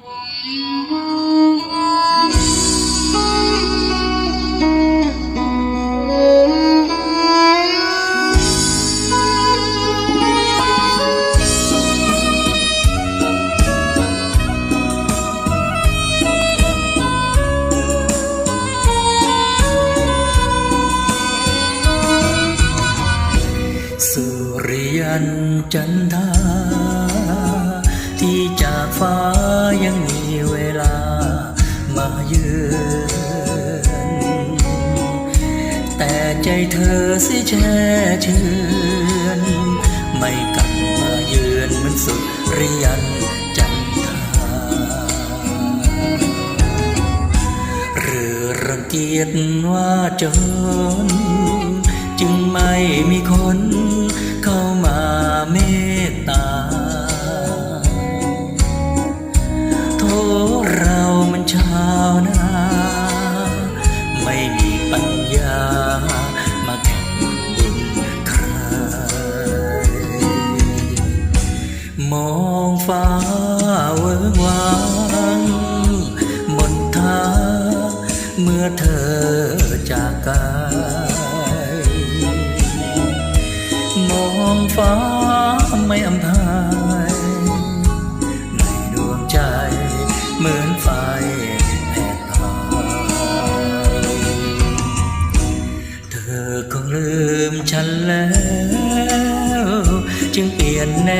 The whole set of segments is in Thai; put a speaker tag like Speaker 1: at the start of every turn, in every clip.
Speaker 1: สุริยันจันทา ที่จากฟ้ายังมีเวลามาเยือนแต่ใจเธอสิแช่เชือนไม่กลับมาเยือนเหมือนสุริยันจันทาหรือรังเกียจว่าจน จึงไม่มีคน ฟ้าเวิงวางมนทาเมื่อเธอจากกายมองฟ้าไม่อำพายในดวงใจเหมือนไฟแผดเผาเธอคงลืมฉันแล้ว จึงเปลี่ยนแน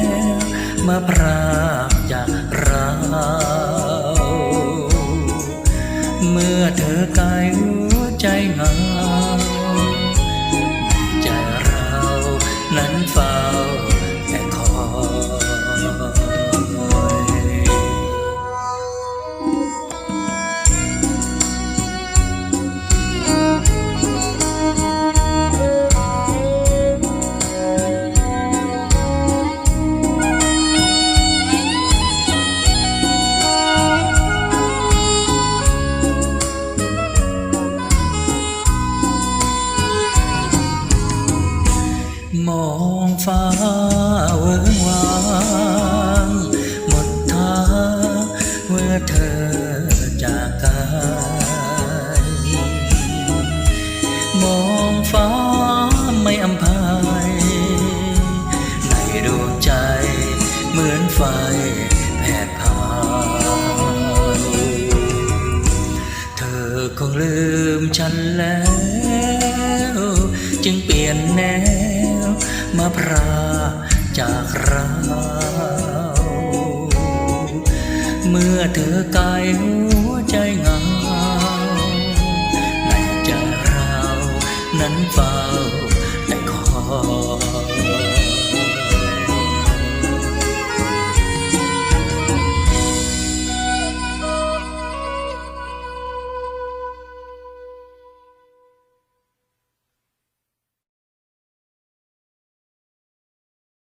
Speaker 1: ว มาพรากจากเราเมื่อเธอไกลหัวใจเหงา ฟ้าเวิงวางหมดทางเมื่อเธอจากกายมองฟ้าไม่อำพายในดวงใจเหมือนไฟแผดเผาเธอคงลืมฉันแล้ว จึงเปลี่ยนแนว มพราจากเราเมื่อเธอกายหัวใจเงาในใจเรานั้นเฝ้าแต่ขอ